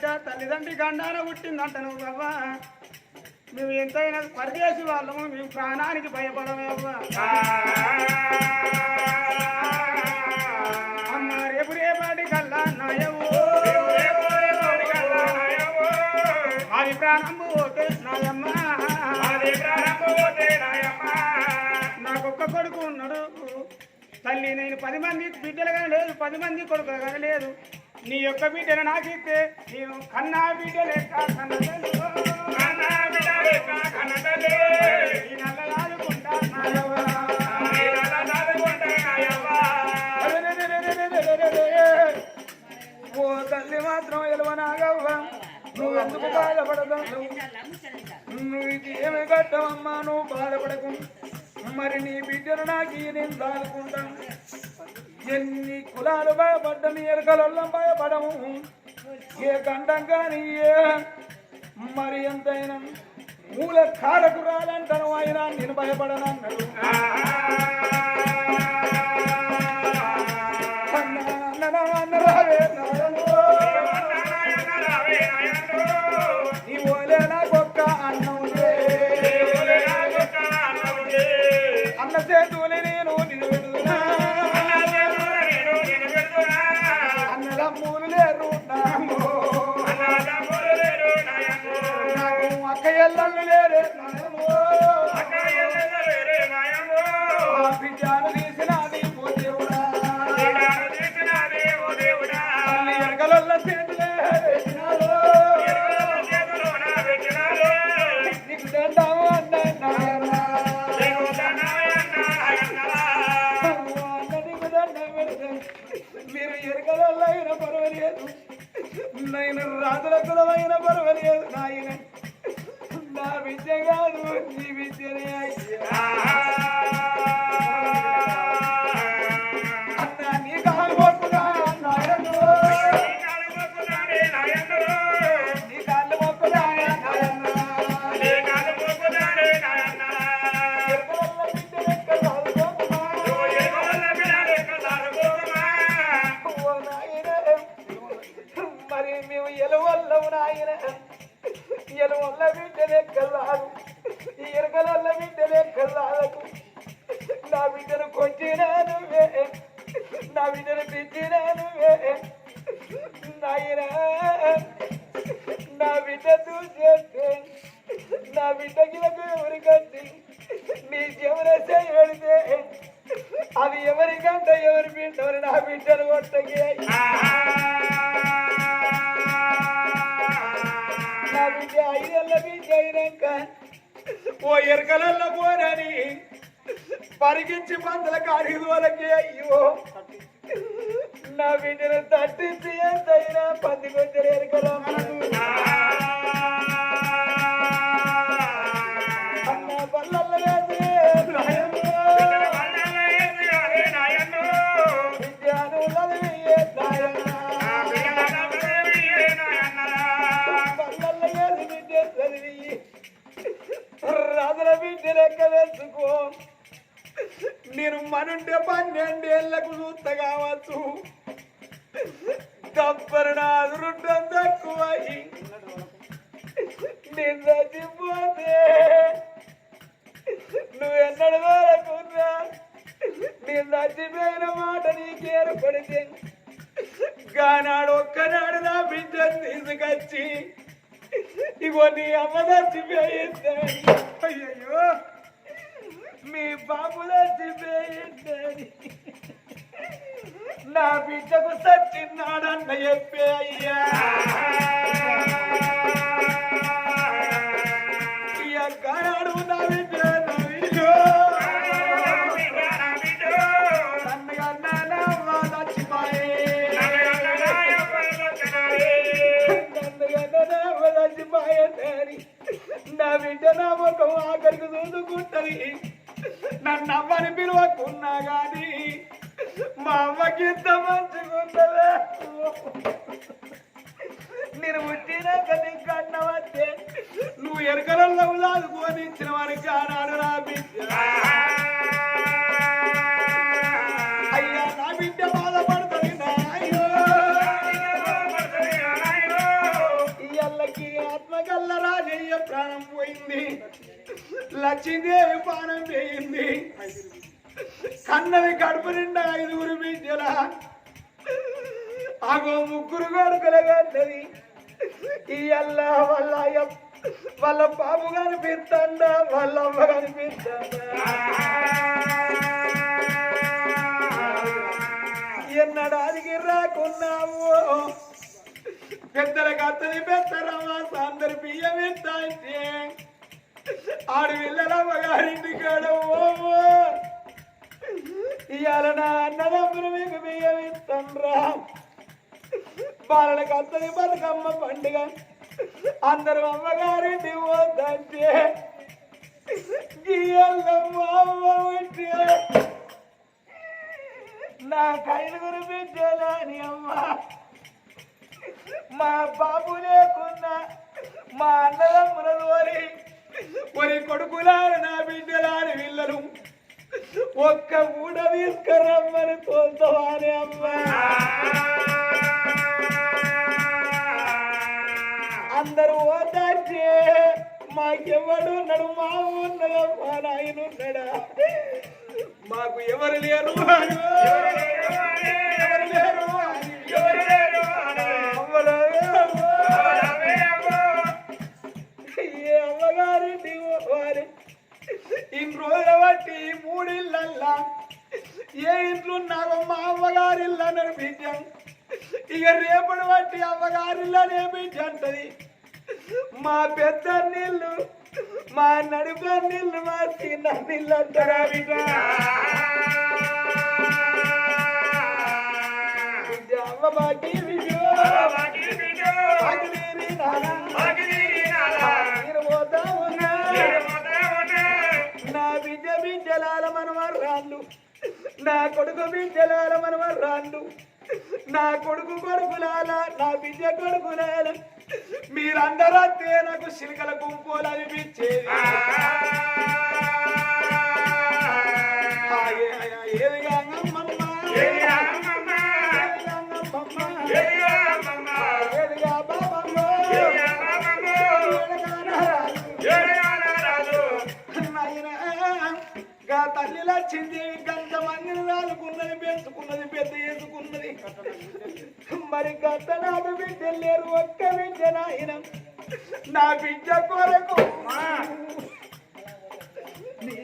బిడ్డ తల్లిదండ్రి గండాన పుట్టిందంట నువ్వు బాబా మేము ఎంతైనా పరదేశి వాళ్ళము మేము ప్రాణానికి భయపడమే అమ్మ రేపు రేపాటి కల్లా నాయవు. అవి ప్రాణం పోతే నాయమ్మ. నాకొక్క కొడుకు ఉన్నాడు. తల్లి నేను పది మంది బిడ్డలు కానీ లేదు పది మంది కొడుకులు కానీ లేదు. నీ యొక్క బిడ్డను నాకు ఇస్తే నేను కన్నా బిడ్డ లెక్క కన్న తల్లి. ఈ నల్ల లాదుకుంటా నాయవ్వ. ఓ తల్లి మాత్రం ఎలవనాగవ్వ నువ్వు ఎందుకు బాధపడదావు నువ్వు ఇది ఏమి కట్టవమ్మా? నువ్వు బాధపడకు. మరి నీ బిడ్డను నాకు నేను దాదుకుంటాను ఎన్ని కులాలు భయపడ్డం ఎరకలొల్లం భయపడము. ఏ గండం కానీ ఏ మరి ఎంతైనా మూల కాడకు రాలంటాను అయినా నేను భయపడనన్నాడు. నాయన రాజుల కులమైన పర్వాలేదు నాయన. బిడ్డను పిచ్చినా నా బిడ్డ చూసేస్తే నా బిడ్డకి ఎవరి కట్టి నీ చెవుల చేయి పెడితే అది ఎవరికంటే ఎవరి బిడ్డ నా బిడ్డలు కొట్టకి నా బిడ్డ ఐదేళ్ళ బిడ్డ అయినాక ఓ ఎరకలల్ల పోరని పరిగించి పందల కాడికి అయ్యో నా బిడ్డను తట్టించి ఎంతైనా పంది చచ్చిపోయిన మాట నీకేరు పడితే గానాడు ఒక్కనాడు నా బిడ్డను తీసుకొచ్చి ఇగో నీ అమ్మ చచ్చిపోయింది అయ్యయ్యో మీ బాబు చచ్చిపోయింది నా బిడ్డకు సచ్చిన్నాడన్న చెప్పే అయ్యా. నా బిడ్డ నా ముఖం ఆఖరికి చూసుకుంటది. నన్ను అవ్వని పిలువకున్నా గాని మా అమ్మకి ఇంత మంచిగుంటదా నేను పుట్టినాక నీకు అన్నవస్తే నువ్వు ఎరకలలో లాదుకొని ఇచ్చిన వారికి ఆనాడు నా బిడ్డ. లచ్చిందేవి పానం పోయింది కన్నవి కడుపు నిండా ఐదుగురు బిడ్డల. అగో ముగ్గురు కొడుకులగన్నది ఈ అల్ల వాళ్ళ వాళ్ళ బాబు కనిపిస్తాండ వాళ్ళ అమ్మ కనిపిస్తాడా. ఎన్నడానికి రాకున్నావు? పెద్దలకు అత్తది పెద్దరమ్మా అందరు బియ్యం ఎత్తాంటే ఆడు వెళ్ళరమ్మ గారింటి కాడ ఇవాళ నా అన్నదమ్ములు మీకు బియ్యం ఇస్తాంరా బాలలకు అత్తది బతుకమ్మ పండుగ అందరూ అమ్మగారింటి పోతంటే. గీయల్లమ్మ అమ్మ ఉంటే. నా కైలుగురు బిడ్డలని అమ్మ? మా బాబు లేకున్నా మా అన్నదమ్ములలోని ఓరి కొడుకులారు నా బిడ్డలాని వీళ్ళను ఒక్క ఊడ తీసుకురమ్మని తోలుతావాని అమ్మా. అందరూ ఓదార్చే మాకెవడు ఉన్నాడు మా ఉన్నదా నాయనున్నాడా మాకు ఎవరు లేరు? ఇక రేపటి బట్టి అమ్మగారిల్లానే అంటది మా పెద్ద నీళ్ళు మా నడుపు నీళ్ళు మా చిన్న నీళ్ళు అంటారా బిడ్డ అమ్మ బాకీ బిడ్డ నా బిడ్డ బిడ్డలాల మనమర్రాళ్ళు నా కొడుకు బిడ్డలాల మనమర్రాళ్ళు నా కొడుకు కొడుకులాల నా బిడ్డ కొడుకులాల మీరందరూ అంతే నాకు శిల్కల గుంపులు అనిపించేది ఆ ఏ- మందిని రాలుకున్నది పెంచుకున్నది పెద్ద చేసుకున్నది మరి గంట నాడు బిడ్డలు లేరు ఒక్క బిడ్డ నాయన. నా బిడ్డ కొరకు. నీ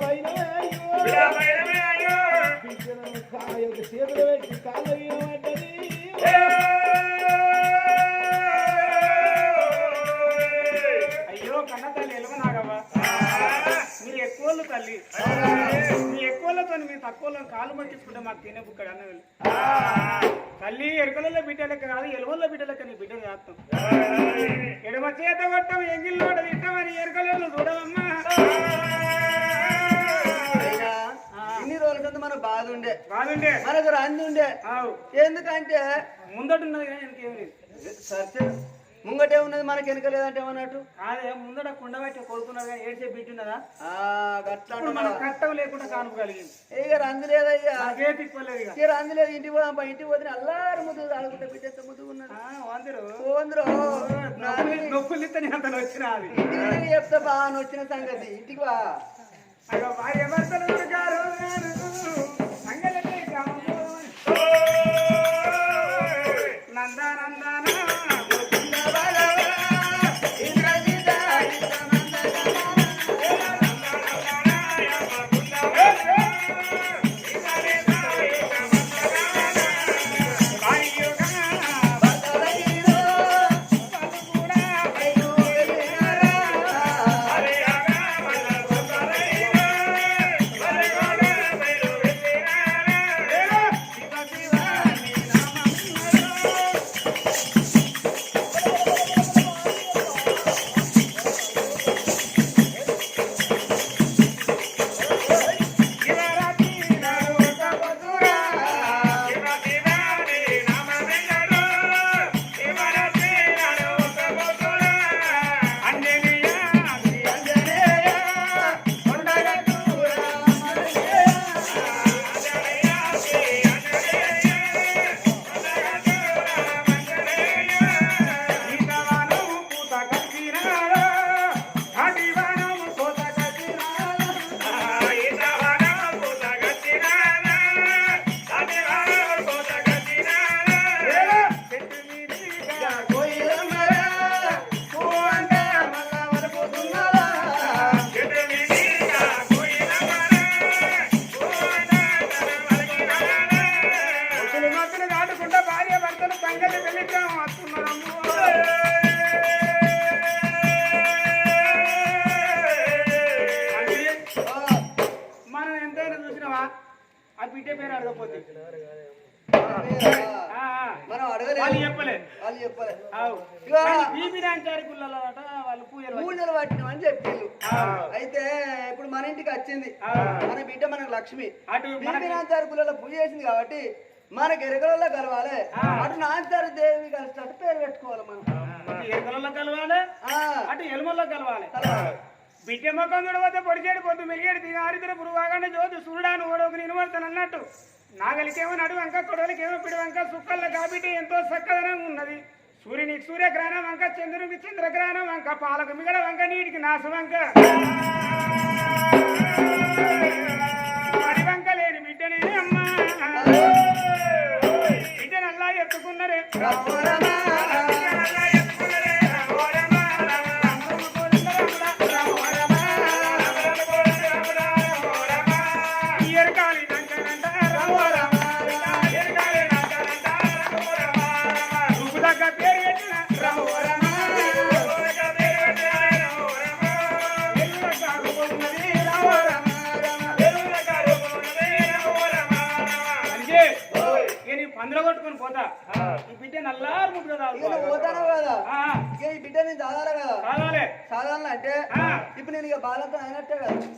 పైన కాయ చేతులు పెట్టి కాళ్ళ కాలు పట్టించుకుంటే మాకు తినే బుక్క అన్నది తల్లి ఎరుకలలో బిడ్డలకి కాదు ఎలువల్లో బిడ్డలకి నీ బిడ్డ చేస్తాం. ఎడమ చేత కొట్టం ఎంగిల్లో తిట్టమని ఎరుకలలో చూడవమ్మా. ఇన్ని రోజుల కింద మన బాధ ఉండే. మనకు రంది ఉండే. ఎందుకంటే ముందటున్నది కానీ వెనకేం లేదు. సత్య ముంగటే ఉన్నది మనకి వెనక లేదంటే ఏమన్నట్టు? ముందట కుండ బట్టి కొడుకున్నది ఏడ్చే ఆ గట్లా ఇప్పుడు మనం కట్టం లేకుండా కానుపు కలిగింది. ఇక రంది లేదయ్యా నాకే తిప్పలేదు ఇక. ఇక రంది లేదు. ఇంటికి పోదాం ఇంటికి పోతే అల్లారు ముద్దు తాగుకుంటే బిడ్డ ఎంత ముద్దు ఉన్నది నొప్పులు అంత వచ్చిన చెప్తా బాగా వచ్చిన సంగతి. ఇంటికి వా. అగో భార్య పట్టినామని చెప్పిండు. అయితే ఇప్పుడు మన ఇంటికి వచ్చింది. మన బిడ్డ మనకు లక్ష్మి. బీబీనాథారి గుళ్ళలో పూజ చేసింది కాబట్టి మన గెరగలలో కలవాలి. అటు నాంచారి దేవి కలిసినట్టు పేరు పెట్టుకోవాలి మనం. అటు కలవాలి ఎలుమల్లో కలవాలి. బిడ్డ మొక్కం చూడబోతే పొడిచేడు పొద్దు మెలిగేడు దిగ ఆరిద్ర పురువాగానే జ్యోతి సూర్యుడాను ఓడోకు నిలబడతాను అన్నట్టు. నాగలికేమో నడు వంక కొడలికేమో పిడి వంక సుక్కల్ల కాబట్టి ఎంతో చక్కదనంగా ఉన్నది. సూర్యునికి సూర్యగ్రహణం వంక చంద్రునికి చంద్రగ్రహణం వంక పాలకు మిగడ వంక నీటికి నాశ వంక. వంక లేని బిడ్డనే అమ్మా. బిడ్డనల్లా ఎత్తుకున్నరే. బిడ్డనల్లా ఎత్తుకున్నరే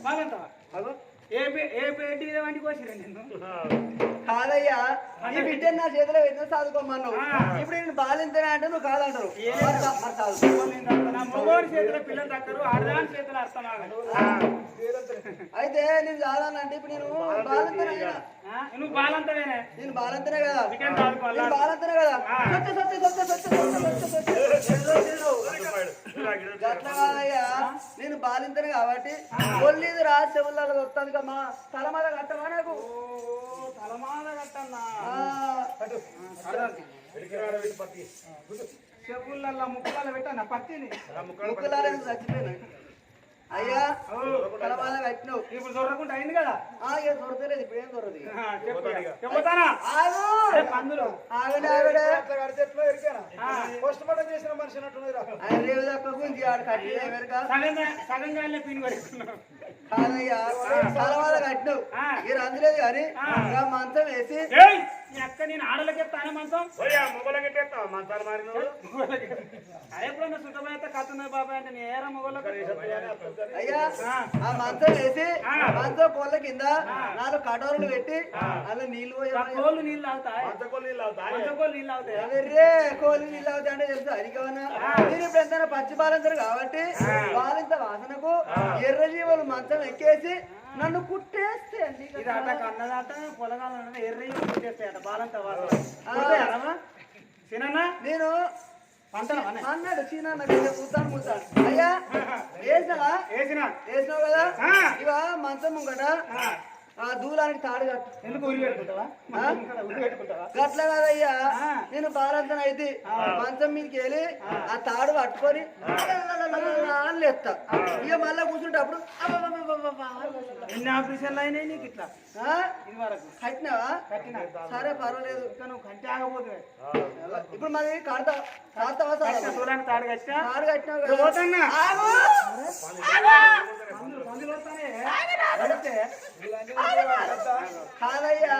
慢慢打好了 ఏ వంటి కోసిరా కాదయ్యా ఈ బిడ్డ నా చేతిలో పెట్టిన చదువుకోమన్నావు ఆ. ఇప్పుడు నేను బాలింతనే అంటే నువ్వు కాదంటారు. నా మగవాడి చేతిలో పిల్లలు దక్కరు ఆడదాని చేతిలో అయితే నేను చాలానంటే ఇప్పుడు నేను బాలింతనే? నువ్వు బాలంతవేనే నేను బాలంతనే కదా నేను బాలంతనే కదా సొచ్చ సొచ్చ సొచ్చ సొచ్చ సొచ్చ కాదయ్యా నేను బాలింతనే కాబట్టి ఒళ్ళీది రా చెవులలో వస్తుంది కమ్మా తల మీద కట్టమా నాకు? తలమాద కట్టన్నా. ముక్కలు పెట్టన్న పత్తిని? ముక్కులారా నువ్వు చచ్చిపోయినా. అయ్యా తల మీద కట్టినావు. ఇప్పుడు దొరకకుండా అయింది కదా? ఆ, ఇక దొరకలేదు ఇప్పుడు ఏం దొరకదు ఇక. ఆ, చెప్పు ఇక. చెప్పుతానా ఆగు. అరే పందులు? ఆగండి ఆగండి ఆ, పోస్ట్ మార్టం చేసిన మనిషి ఉన్నట్టున్నదిరా ఆయన రేవు దక్క గురించి ఆడు కట్టి వెనక సగం సగం గాలిలో పిన్ కాదయ్యా తల మీద కట్టినావు. ఇక అందులేదు కానీ మంచం వేసి నీ అక్క నేను ఆడలకి తానే మంచం అరే కథ ఉన్నది బాబాయ్ అంటే నీ ఏరా మొగోళ్ళకి అయ్యా ఆ. మంచం వేసి. మంచం కోళ్ళ కింద నాలుగు కటోరలు పెట్టి అలా నీళ్ళు పోయి ఆ కోళ్ళు నీళ్ళు అవుతాయి మంచకోళ్ళు నీళ్ళు అవుతాయి అదే కోళ్ళు నీళ్ళు అవుతాయి అంటే తెలుసు? అది కావనా నేను ఇప్పుడు ఎంత పచ్చి బాలింతరు కాబట్టి బాలింత వాసనకు ఎర్ర జీవులు మంచం ఎక్కేసి నన్ను కుట్టేస్తే ఇది అట కన్నదాట పొలగాల ఎర్రయ్య పుట్టేస్తాయట బాలంతా వాళ్ళు సినన్నా నేను అన్నాడు చీనా కూతాను కూతాను అయ్యా వేసినావా? వేసిన. వేసినావు కదా. ఇక మంచం ముంగట ఆ. దూలానికి తాడు గట్ల కాదయ్యా. నేను బాలంతన అయితే మంచం మీదకి వెళ్ళి ఆ. తాడు పట్టుకొని ఇక మళ్ళా కూర్చుంటప్పుడు అబ్బబ్బబ్బబ్బబ్బ అని కూర్చుంటా. ఎన్ని ఆపరేషన్లు అయినాయి నీకు ఇట్లా? ఆ? ఇది వరకు. కట్టినావా? కట్టినా. సరే పర్వాలేదు. ఇంకా నువ్వు కంటి ఇప్పుడు మరి కడతా కడతావా సార్ తాడు కట్టా తాడు కట్టినావు కదా. పోతన్నా ఆగు! మందులు మందులు వస్తానే వెళితే కాదయ్యా.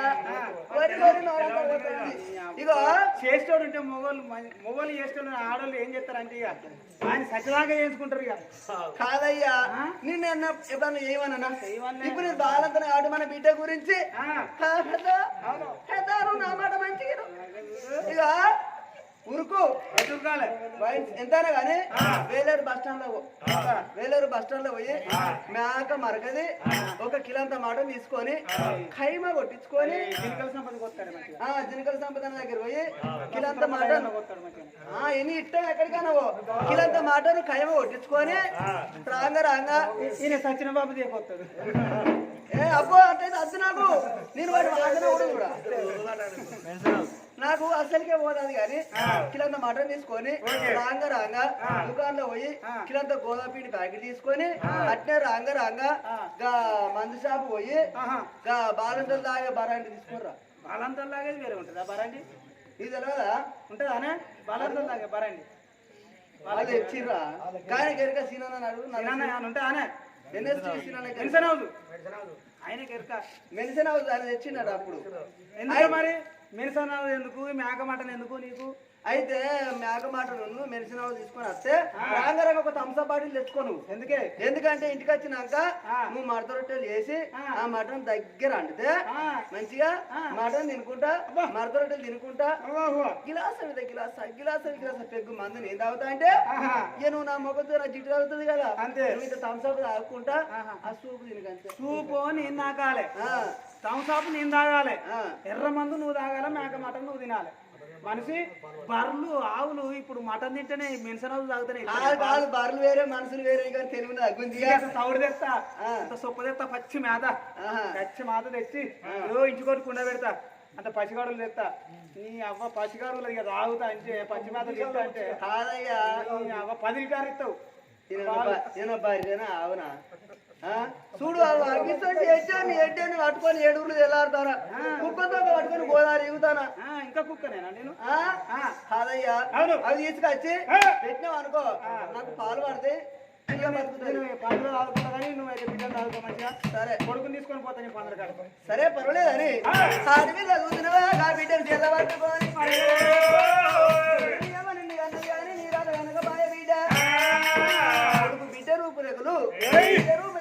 వరి వరి నోరంతా పోతుంది. ఇగో చేసేటోడు ఉంటే మొగోళ్ళు మొగోళ్ళు ఆడోళ్ళు ఏం చేస్తారంటే ఇక ఆయన సత్యదాకా చేసుకుంటారు ఇక కాదయ్యా? నిన్న ఎన్న ఎప్పుడన్నా ఏమన్నా? ఇప్పుడు బాలంతన ఆడు మన బిడ్డ గురించి ఆ, కాదా? పెద్దారు నా మాట మంచిగా ఇక ఉరుకు ఎదురుకాలే వైన్ ఎంతైనా కానీ వేలేరు బస్ స్టాండ్లో పో. వేలేరు బస్ స్టాండ్లో పోయి మేక మరకది ఒక కిలంత మాట తీసుకొని ఖైమా కొట్టించుకొని జింకల సంపద ఆ జినకల సంపదన దగ్గర పోయి కిలంత మాట కొత్తాడు మంచిగా. ఆ ఎన్ని ఇట్టం ఎక్కడికైనా పో. కిలంత మాటను ఖైమా కొట్టించుకొని రాంగ రాంగ. ఈయన సచిన బాబు దిగొస్తాడు ఏ అబ్బో అంటే అద్దు నాకు. నేను వాడి వాసన కూడా కూడా నాకు అసలుకే పోతుంది కానీ కిలంత మటన్ తీసుకొని రాంగ రాంగ దుకాణంలో పోయి కిలంత గోదాం పిండి ప్యాకెట్ తీసుకొని అట్నే రాంగ రాంగ గా మందు షాప్ పోయి బాలంతలు తాగే బరాంటి తీసుకురా వాళ్ళంతా లాగేది వేరే ఉంటుందా బరాంటి ఇది తెలియదా ఉంటుందానే బలంతో దాకా బరండి. వాళ్ళు ఇచ్చిర్రా కానీ గరిక సీనన్న అడుగు ఎన్ఎస్టీ సీనన్న మెన్షన్ హౌస్. ఆయన అప్పుడు. ఎందుకు మరి? మెన్షన్ ఎందుకు? మేక మటన్ ఎందుకు నీకు? అయితే మేక మాటను మెన్షన్ హౌస్ తీసుకొని వస్తే రాంగారంగా ఒక థమ్స బాటిల్ తెచ్చుకో నువ్వు ఎందుకే ఎందుకంటే ఇంటికి వచ్చినాక. నువ్వు మడత రొట్టెలు వేసి ఆ. మటన్ దగ్గర అండితే. మంచిగా. మటన్ తినుకుంటా మడత రొట్టెలు తినుకుంటా గిలాస్ మీద గిలాస్ గిలాస్ గిలాస్ పెగ్గు మందు నేను తాగుతా అంటే. ఇక నువ్వు నా మొక్కతో నా జిట్టు తాగుతుంది కదా అంతే. నువ్వు ఇంత థమ్స్అప్ తాగుకుంటా. ఆ సూపు తినకంతే సూపు నేను తాగాలి ఆ, థమ్సాప్ నేను తాగాలి. ఎర్ర మందు నువ్వు తాగాలి మేక మటన్ నువ్వు తినాలి మనిషి బర్రెలు ఆవులు ఇప్పుడు మటన్ తింటేనే మెన్షన్ కాదు కాదు బర్రెలు వేరే మనుషులు వేరే కానీ తౌడు తెస్తా. సొప్ప తెస్తా పచ్చి మేత. పచ్చి మేత తెచ్చి ఏదో ఇంచుకొని కుండ పెడతా. అంత పచ్చిగాడులు తెస్తా. నీ అవ్వ పచ్చిగాడులు ఇక తాగుతా అంటే పచ్చి మేత తింటా అంటే కాదయ్యా. నీ అవ్వ పది లీటర్ ఇస్తావు. అవునా ఆ? చూడు అగ్గితోటి ఎడ్డాన్ని ఎడ్డాన్ని పట్టుకొని ఏడుగురు తెల్లారుతారా కుక్కతో పట్టుకొని గోదావరి ఎగుతానా ఇంకా కుక్కనేనా నేను. కాదయ్యా. అవి తీసుకొచ్చి. పెట్టినావు అనుకో. నాకు పాలు పడతాయి పండుగ తాగుతున్నా కానీ నువ్వు అయితే బిడ్డలు మంచిగా. సరే. కొడుకుని తీసుకొని పోతా నీ పండుగ. సరే పర్వాలేదని అడవి చదువుతున్నావా నా తెల్లబట్టుకొని బాయ బిడ్డ? రూపురేఖలు. బిడ్డ రూపురేఖలు.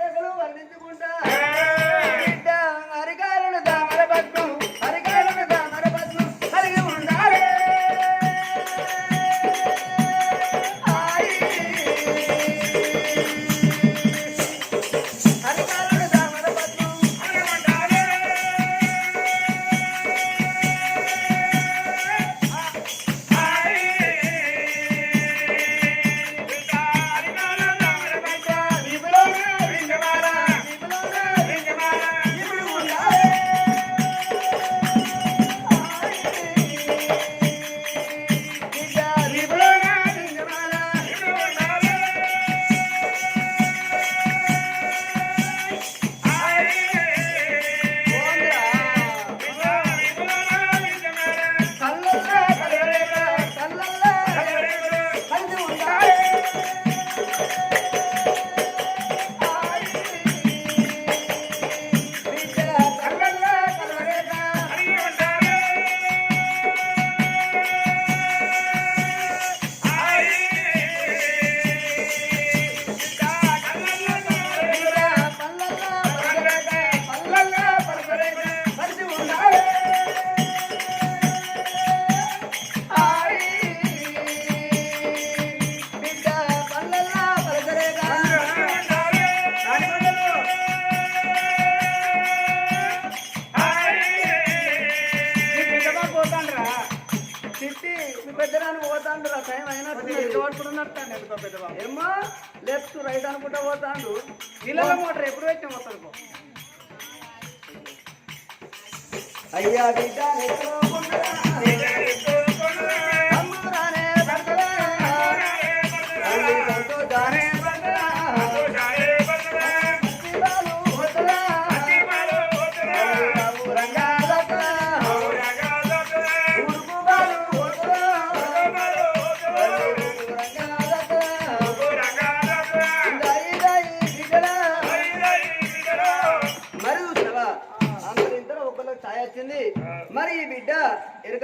రైట్ అనుకుంటా పోతాడు. నీళ్ళ మోటార్ ఎప్పుడు పెట్టిన వస్తుంది అయ్యా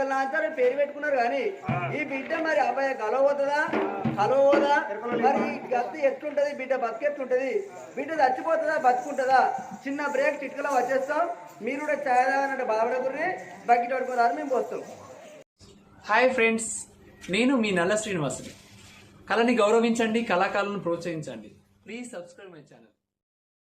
ఎరుకల నాంచారు పేరు పెట్టుకున్నారు కానీ ఈ బిడ్డ మరి అబ్బాయి కలవతుందా కలవదా మరి ఈ గత్తి ఎట్లుంటది? బిడ్డ బతుకు ఎట్లుంటది బిడ్డ చచ్చిపోతుందా? బతుకుంటుందా? చిన్న బ్రేక్ చిట్కలో వచ్చేస్తాం. మీరు కూడా తాగానంటే బాధపడకుర్రి. బకెట్ పడుకోరారు మేము పోస్తాం. హాయ్ ఫ్రెండ్స్ నేను మీ నల్ల శ్రీనివాసుని. కళని గౌరవించండి కళాకారులను ప్రోత్సహించండి. Please subscribe my channel.